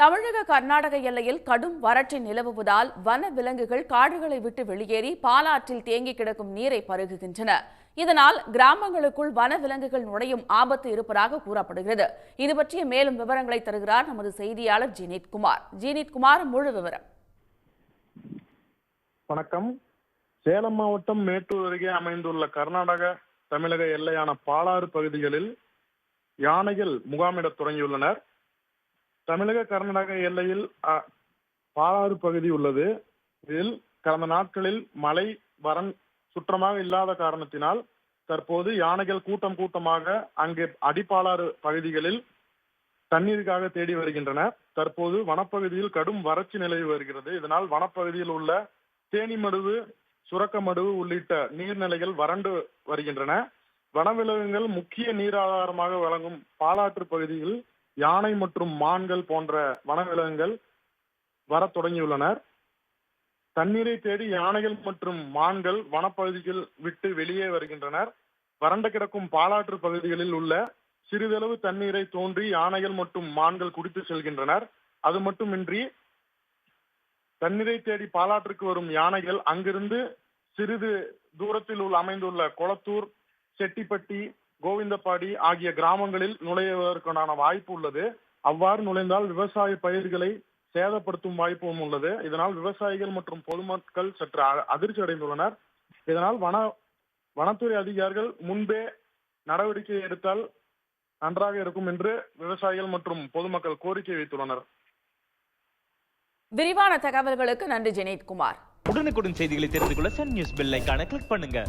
தமிழக கர்நாடக எல்லையில் கடும் வறட்சி நிலவுவதால் வன விலங்குகள் காடுகளை விட்டு வெளியேறி பாலாற்றில் தேங்கி கிடக்கும் நீரை பருகுகின்றன. இதனால் கிராமங்களுக்குள் வன விலங்குகள் நுழையும் ஆபத்து இருப்பதாக கூறப்படுகிறது. இது பற்றிய மேலும் விவரங்களை தருகிறார் நமது செய்தியாளர் ஜீனித் குமார். ஜீனித் குமார் முழு விவரம். வணக்கம். சேலம் மாவட்டம் மேட்டூர் அருகே அமைந்துள்ள கர்நாடக தமிழக எல்லையான பாலாறு பகுதிகளில் யானைகள் முகாமிடத் தொடங்கியுள்ளனர். தமிழக கர்நாடக எல்லையில் பாலாறு பகுதி உள்ளது. இதில் கடந்த நாட்களில் மழை வரன் சுற்றமாக இல்லாத காரணத்தினால் தற்போது யானைகள் கூட்டம் கூட்டமாக அங்கே அடிப்பாலாறு பகுதிகளில் தண்ணீருக்காக தேடி வருகின்றன. தற்போது வனப்பகுதியில் கடும் வறட்சி நிலவி வருகிறது. இதனால் வனப்பகுதியில் உள்ள தேனிமடுவு சுரக்கமடுவு உள்ளிட்ட நீர்நிலைகள் வறண்டு வருகின்றன. வனவிலங்குகள் முக்கிய நீராதாரமாக வழங்கும் பாலாற்று பகுதியில் யானை மற்றும் மான்கள் போன்ற வனவிலங்குகள் வர தொடங்கியுள்ளனர். தண்ணீரை தேடி யானைகள் மற்றும் மான்கள் வனப்பகுதிகள் விட்டு வெளியே வருகின்றனர். வறண்டு கிடக்கும் பாலாற்று பகுதிகளில் உள்ள சிறிதளவு தண்ணீரை தோன்றி யானைகள் மற்றும் மான்கள் குடித்து செல்கின்றனர். அது மட்டுமின்றி தண்ணீரை தேடி பாலாற்றுக்கு வரும் யானைகள் அங்கிருந்து சிறிது தூரத்தில் உள்ள அமைந்துள்ள கொளத்தூர் செட்டிப்பட்டி கோவிந்தப்பாடி ஆகிய கிராமங்களில் நுழைவதற்கான வாய்ப்பு உள்ளது. அவ்வாறு நுழைந்தால் விவசாய பயிர்களை சேதப்படுத்தும் வாய்ப்பும் உள்ளது. இதனால் விவசாயிகள் மற்றும் பொதுமக்கள் சற்று அதிர்ச்சி அடைந்துள்ளனர். இதனால் வன வனத்துறை அதிகாரிகள் முன்பே நடவடிக்கை எடுத்தால் நன்றாக இருக்கும் என்று விவசாயிகள் மற்றும் பொதுமக்கள் கோரிக்கை வைத்துள்ளனர். விரிவான தகவல்களுக்கு நன்றி ஜெனீத் குமார். உடனுக்குடன் செய்திகளை தெரிந்து கொள்ள சன் நியூஸ் பெல் ஐகானை கிளிக் பண்ணுங்க.